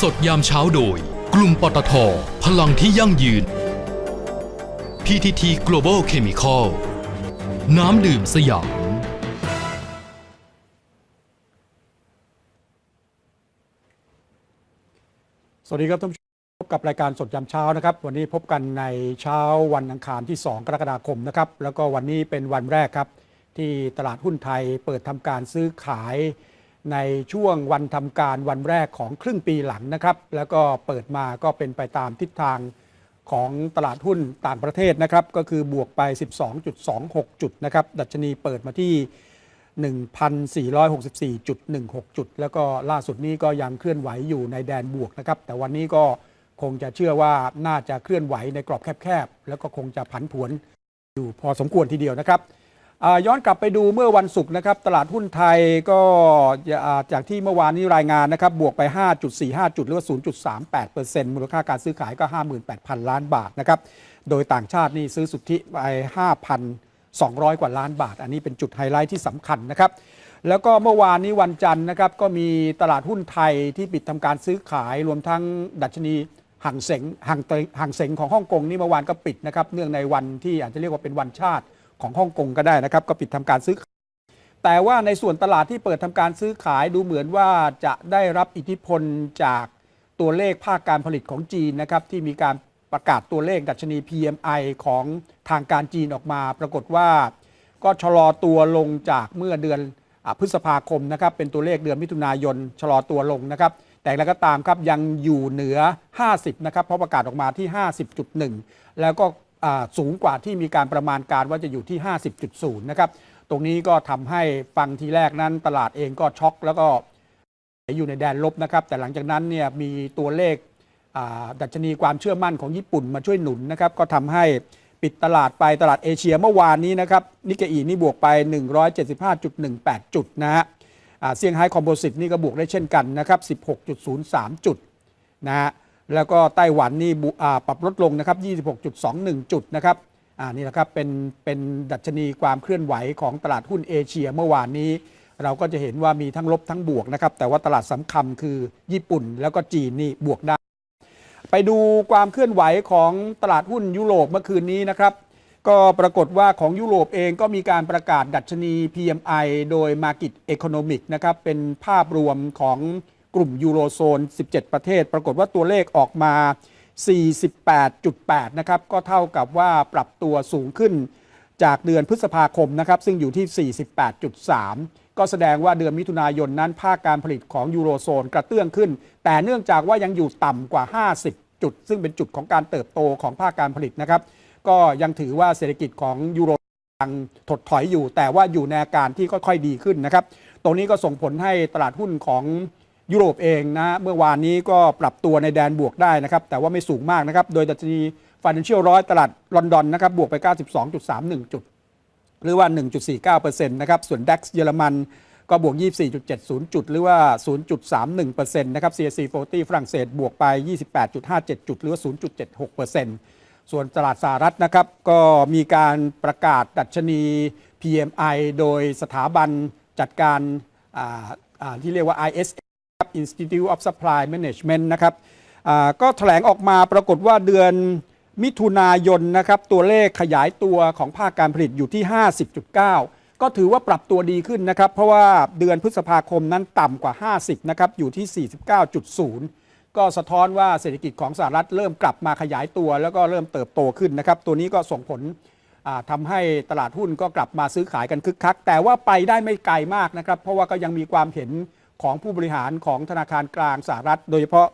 สดยามเช้าโดย กลุ่มปตท พลังที่ยั่งยืน PTT Global Chemical น้ำดื่มสยาม สวัสดีครับท่านผู้ชมพบกับรายการสดยามเช้านะครับ วันนี้พบกันในเช้าวันอังคารที่ 2 กรกฎาคมนะครับ แล้วก็วันนี้เป็นวันแรกครับ ที่ตลาดหุ้นไทยเปิดทำการซื้อขาย ในช่วงวันทำการวันแรกของครึ่งปีหลังนะครับ แล้วก็เปิดมาก็เป็นไปตามทิศทางของตลาดหุ้นต่างประเทศนะครับ ก็คือบวกไป 12.26 จุดนะครับ ดัชนีเปิดมาที่ 1,464.16 จุด แล้วก็ล่าสุดนี้ก็ยังเคลื่อนไหวอยู่ในแดนบวกนะครับ แต่วันนี้ก็คงจะเชื่อว่าน่าจะเคลื่อนไหวในกรอบแคบๆ แล้วก็คงจะผันผวนอยู่พอสมควรทีเดียวนะครับ ย้อนกลับไปดูเมื่อวันศุกร์นะครับ ตลาดหุ้นไทยก็จากที่เมื่อวานนี้รายงานนะครับ บวกไป 5.45 จุดหรือว่า 0.38%มูลค่าการซื้อขายก็ 58,000 ล้านบาทนะครับ โดยต่างชาตินี่ซื้อสุทธิไป 5,200 กว่าล้านบาท อันนี้เป็นจุดไฮไลท์ที่สำคัญนะครับ แล้วก็เมื่อวานนี้วันจันทร์นะครับ ก็มีตลาดหุ้นไทยที่ปิดทำการซื้อขายรวมทั้งดัชนีห่างเสงห่างเตยห่างเสงของฮ่องกงนี่เมื่อวานก็ปิดนะครับ เนื่องในวันที่อาจจะเรียกว่าเป็นวันชาติ ของฮ่องกงก็ได้นะครับ ก็ปิดทำการซื้อขายแต่ว่าในส่วนตลาดที่เปิดทำการซื้อขายดูเหมือนว่าจะได้รับอิทธิพลจากตัวเลขภาคการผลิตของจีนนะครับที่มีการประกาศตัวเลขดัชนี PMI ของทางการจีนออกมา ปรากฏว่า ก็ชะลอตัวลงจากเมื่อเดือนอพฤษภาคมนะครับเป็นตัวเลขเดือนมิถุนายนชะลอตัวลงนะครับแต่แล้วก็ตามครับยังอยู่เหนือ 50 นะครับ เพราะประกาศออกมาที่ 50.1 แล้วก็ สูงกว่าที่มีการประมาณการว่าจะอยู่ที่ 50.0 นะครับ ตรงนี้ก็ทำให้ฟังทีแรกนั้นตลาดเองก็ช็อกแล้วก็อยู่ในแดนลบนะครับ แต่หลังจากนั้นเนี่ยมีตัวเลขดัชนีความเชื่อมั่นของญี่ปุ่นมาช่วยหนุนนะครับ ก็ทำให้ปิดตลาดไปตลาดเอเชียเมื่อวานนี้นะครับนิกเกอีนี่บวกไป 175.18 จุดนะฮะเซี่ยงไฮ้คอมโพสิตนี่ก็บวกได้เช่นกันนะครับ 16.03 จุดนะฮะ แล้วก็ไต้หวันนี่บุอ่าปรับลดลงนะครับ 26.21 จุดนะครับอ่านี่แหละครับเป็นเป็นดัชนีความเคลื่อนไหวของตลาดหุ้นเอเชียเมื่อวานนี้ เราก็จะเห็นว่ามีทั้งลบทั้งบวกนะครับ แต่ว่าตลาดสำคัญคือญี่ปุ่นแล้วก็จีนนี่บวกได้ ไปดูความเคลื่อนไหวของตลาดหุ้นยุโรปเมื่อคืนนี้นะครับ ก็ปรากฏว่าของยุโรปเองก็มีการประกาศดัชนี PMI โดย Market Economic นะครับเป็นภาพรวมของ กลุ่มยูโรโซน 17 ประเทศ ปรากฏว่าตัวเลขออกมา 48.8 นะครับ ก็เท่ากับว่าปรับตัวสูงขึ้นจากเดือนพฤษภาคมนะครับ ซึ่งอยู่ที่ 48.3 ก็แสดงว่าเดือนมิถุนายนนั้น ภาคการผลิตของยูโรโซนกระเตื้องขึ้น แต่เนื่องจากว่ายังอยู่ต่ำกว่า 50 จุด ซึ่งเป็นจุดของการเติบโตของภาคการผลิตนะครับ ก็ยังถือว่าเศรษฐกิจของยูโรยังถดถอยอยู่ แต่ว่าอยู่ในอาการที่ค่อยๆดีขึ้นนะครับ ตรงนี้ก็ส่งผลให้ตลาดหุ้นของ ยุโรปเองนะเมื่อวานนี้ก็ปรับตัวในแดนบวกได้นะครับ แต่ว่าไม่สูงมากนะครับ โดยดัชนี Financial ร้อยตลาดลอนดอนนะครับบวกไป 92.31 จุด หรือว่า 1.49%นะครับส่วน DAX เยอรมันก็บวก 24.70 จุด หรือว่า 0.31%นะครับ CAC 40 ฝรั่งเศสบวกไป 28.57 จุด หรือว่า 0.76%ส่วนตลาดสหรัฐนะครับ ก็มีการประกาศดัชนี PMI โดยสถาบันจัดการที่เรียกว่า ISM Institute of Supply Management นะครับก็แถลงออกมาปรากฏว่าเดือนมิถุนายนนะครับตัวเลขขยายตัวของภาคการผลิตอยู่ที่ 50.9 ก็ถือว่าปรับตัวดีขึ้นนะครับ เพราะว่าเดือนพฤษภาคมนั้นต่ำกว่า 50 นะครับ อยู่ที่ 49.0 ก็สะท้อนว่าเศรษฐกิจของสหรัฐเริ่มกลับมาขยายตัว แล้วก็เริ่มเติบโตขึ้นนะครับ ตัวนี้ก็ส่งผลอ่าทำให้ตลาดหุ้นก็กลับมาซื้อขายกันคึกคัก แต่ว่าไปได้ไม่ไกลมากนะครับ เพราะว่าก็ยังมีความเห็น ของผู้บริหารของธนาคารกลางสหรัฐ โดยเฉพาะ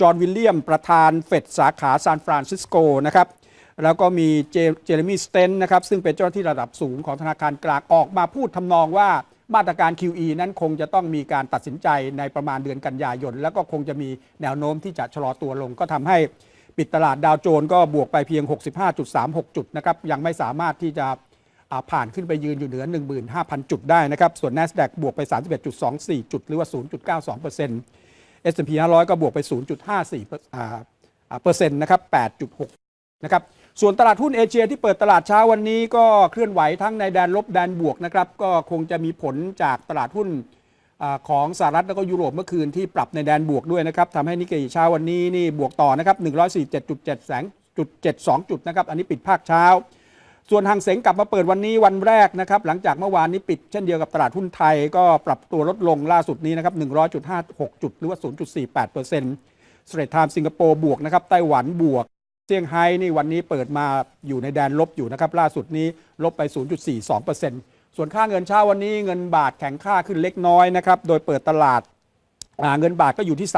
จอห์นวิลเลียมประธานเฟดสาขาซานฟรานซิสโกนะครับแล้วก็มีเจเจเรมีสเตนนะครับซึ่งเป็นเจ้าหน้าที่ระดับสูงของธนาคารกลางออกมาพูดทำนองว่ามาตรการ QE นั้นคงจะต้องมีการตัดสินใจในประมาณเดือนกันยายน แล้วก็คงจะมีแนวโน้มที่จะชะลอตัวลง ก็ทำให้ปิดตลาดดาวโจนส์ก็บวกไปเพียง 65.36 จุดนะครับยังไม่สามารถที่จะ ผ่านขึ้นไปยืนอยู่เหนือ 15,000 จุดได้นะครับ ส่วน NASDAQ บวกไป 31.24 จุด หรือว่า 0.92% S&P 500 ก็บวกไป 0.54เปอร์อ่าอ่เปอร์เซ็นต์นะครับ 8.6 นะครับ ส่วนตลาดหุ้นเอเชียที่เปิดตลาดเช้าวันนี้ก็เคลื่อนไหวทั้งในแดนลบแดนบวกนะครับ ก็คงจะมีผลจากตลาดหุ้นอของสหรัฐแล้วก็ยุโรปเมื่อคืนที่ปรับในแดนบวกด้วยนะครับทำให้นิกเกอิเช้าวันนี้นี่บวกต่อนะครับ147.7แสงจุด72 จุดนะครับ อันนี้ปิดภาคเช้า ส่วนหางเสงกลับมาเปิดวันนี้วันแรกนะครับหลังจากเมื่อวานนี้ปิดเช่นเดียวกับตลาดหุ้นไทยก็ปรับตัวลดลงล่าสุดนี้นะครับ100.56 จุด หรือว่า 0.48เปอร์เซ็นต์สเตรทไทม์สิงคโปร์บวกนะครับไต้หวันบวกเซี่ยงไฮ้นี่วันนี้เปิดมาอยู่ในแดนลบอยู่นะครับล่าสุดนี้ลบไป 0.42เปอร์เซ็นต์ส่วนค่าเงินเช้าวันนี้เงินบาทแข็งค่าขึ้นเล็กน้อยนะครับโดยเปิดตลาดาเงินบาทก็อยู่ที่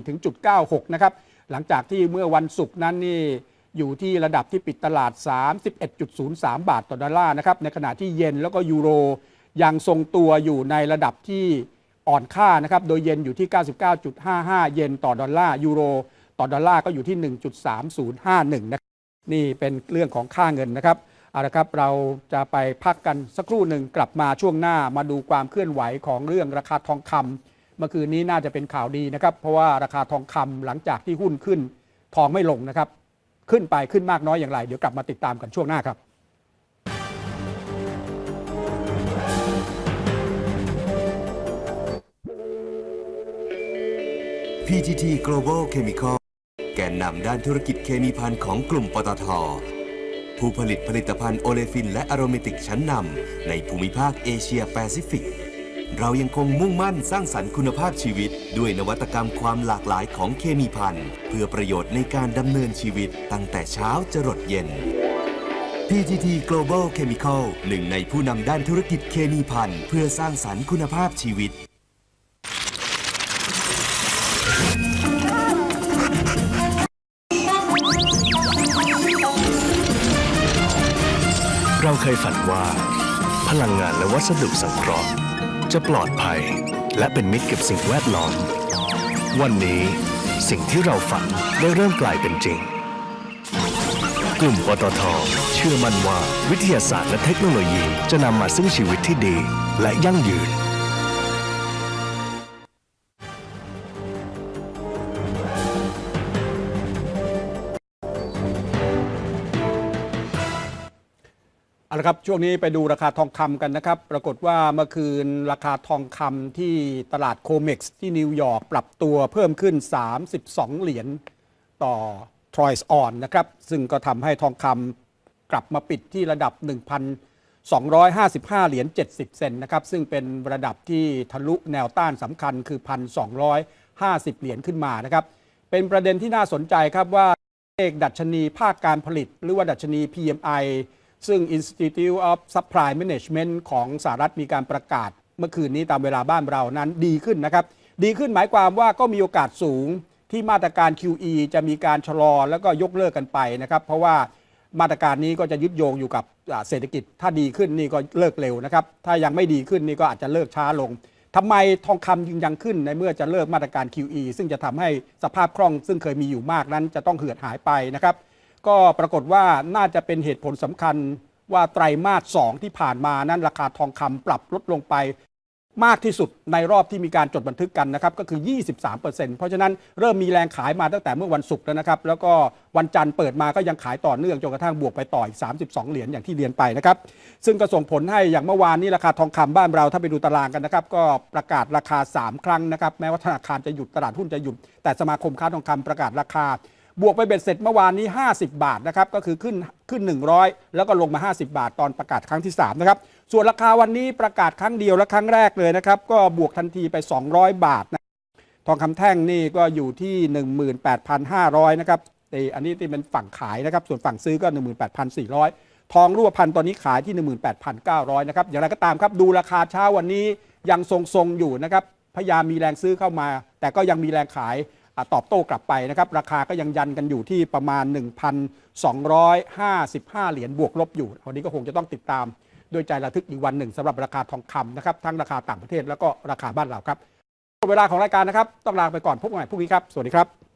30.94 ถึงจุด96 นะครับหลังจากที่เมื่อวันศุกร์นั้นนี่ อยู่ที่ระดับที่ปิดตลาด 31.03 บาทต่อดอลลาร์นะครับในขณะที่เยนแล้วก็ยูโรยังทรงตัวอยู่ในระดับที่อ่อนค่านะครับโดยเยนอยู่ที่ 99.55 เยนต่อดอลลาร์ยูโรต่อดอลลาร์ก็อยู่ที่ 1.3051นะครับนี่เป็นเรื่องของค่าเงินนะครับเอาละครับเราจะไปพักกันสักครู่หนึ่งกลับมาช่วงหน้ามาดูความเคลื่อนไหวของเรื่องราคาทองคำเมื่อคืนนี้น่าจะเป็นข่าวดีนะครับ เพราะว่าราคาทองคำหลังจากที่หุ้นขึ้นทองไม่ลงนะครับ ขึ้นไปขึ้นมากน้อยอย่างไร เดี๋ยวกลับมาติดตามกันช่วงหน้าครับ PTT Global Chemical แกนนำด้านธุรกิจเคมีภัณฑ์ของกลุ่มปตท ผู้ผลิตผลิตภัณฑ์โอเลฟินและอโรเมติกชั้นนำในภูมิภาคเอเชียแปซิฟิก เรายังคงมุ่งมั่นสร้างสรรค์คุณภาพชีวิต ด้วยนวัตกรรมความหลากหลายของเคมีภัณฑ์เพื่อประโยชน์ในการดำเนินชีวิตตั้งแต่เช้าจรดเย็น PTT Global Chemical หนึ่งในผู้นำด้านธุรกิจเคมีภัณฑ์เพื่อสร้างสรรค์คุณภาพชีวิต เราเคยฝันว่า พลังงานและวัสดุสังเคราะห์ จะปลอดภัย และเป็นมิตรกับสิ่งแวดล้อม วันนี้สิ่งที่เราฝันได้เริ่มกลายเป็นจริง กลุ่มปตทเชื่อมั่นว่าวิทยาศาสตร์และเทคโนโลยีจะนำมาซึ่งชีวิตที่ดี และยั่งยืน ละครับช่วงนี้ไปดูราคาทองคำกันนะครับ ปรากฏว่าเมื่อคืนราคาทองคำที่ตลาดโคเม็กซ์ที่นิวยอร์กปรับตัวเพิ่มขึ้น 32 เหรียญต่อทรอยส์ออนนะครับ ซึ่งก็ทำให้ทองคำกลับมาปิดที่ระดับ 1,255 เหรียญ70 เซนนะครับ ซึ่งเป็นระดับที่ทะลุแนวต้านสำคัญคือ 1,250 เหรียญขึ้นมานะครับ เป็นประเด็นที่น่าสนใจครับว่าเลขดัชนีภาคการผลิต หรือว่าดัชนี PMI ซึ่ง Institute of Supply Management ของสหรัฐมีการประกาศเมื่อคืนนี้ตามเวลาบ้านเรานั้นดีขึ้นนะครับ ดีขึ้นหมายความว่าก็มีโอกาสสูงที่มาตรการ QE จะมีการชะลอแล้วก็ยกเลิกกันไปนะครับ เพราะว่ามาตรการนี้ก็จะยึดโยงอยู่กับเศรษฐกิจ ถ้าดีขึ้นนี่ก็เลิกเร็วนะครับ ถ้ายังไม่ดีขึ้นนี่ก็อาจจะเลิกช้าลงทำไมทองคำจึงยังขึ้นในเมื่อจะเลิกมาตรการ QE ซึ่งจะทำให้สภาพคล่องซึ่งเคยมีอยู่มากนั้นจะต้องเหือดหายไปนะครับ ก็ปรากฏว่าน่าจะเป็นเหตุผลสำคัญว่าไตรมาส 2 ที่ผ่านมานั้นราคาทองคำปรับลดลงไป มากที่สุดในรอบที่มีการจดบันทึกกันนะครับก็คือ 23%เพราะฉะนั้นเริ่มมีแรงขายมาตั้งแต่เมื่อวันศุกร์แล้วนะครับ แล้วก็วันจันทร์เปิดมาก็ยังขายต่อเนื่องจนกระทั่งบวกไปต่ออีก 32 เหรียญอย่างที่เรียนไปนะครับ ซึ่งก็ส่งผลให้อย่างเมื่อวานนี้ราคาทองคำบ้านเราถ้าไปดูตารางกันนะครับ ก็ประกาศราคา 3 ครั้งนะครับ แม้ว่าธนาคารจะหยุดตลาดหุ้นจะหยุด แต่สมาคมค้าทองคำประกาศราคา บวกไปเบ็ดเสร็จเมื่อวานนี้ 50 บาทนะครับก็คือขึ้นขึ้น 100 แล้วก็ลงมา 50 บาท ตอนประกาศครั้งที่3นะครับส่วนราคาวันนี้ประกาศครั้งเดียวและครั้งแรกเลยนะครับก็บวกทันทีไป 200 บาทนะทองคำแท่งนี่ก็อยู่ที่ 18,500นะครับต่อันนี้ที่เป็นฝั่งขายนะครับส่วนฝั่งซื้อก็ 18,400 ทองรูปพรรณตอนนี้ขายที่ 18,900นะครับอย่างไรก็ตามครับดูราคาเช้าวันนี้ยังทรงๆอยู่นะครับพยายามมีแรงซื้อเข้ามา แต่ก็ยังมีแรงขาย ตอบโต้กลับไปนะครับ ราคาก็ยังยันกันอยู่ที่ประมาณ 1,255 เหรียญบวกลบอยู่ วันนี้ก็คงจะต้องติดตามด้วยใจระทึกอีกวันหนึ่งสำหรับราคาทองคำนะครับทั้งราคาต่างประเทศแล้วก็ราคาบ้านเราครับหมดเวลาของรายการนะครับ ต้องลาไปก่อนพบกันใหม่พรุ่งนี้ครับ สวัสดีครับ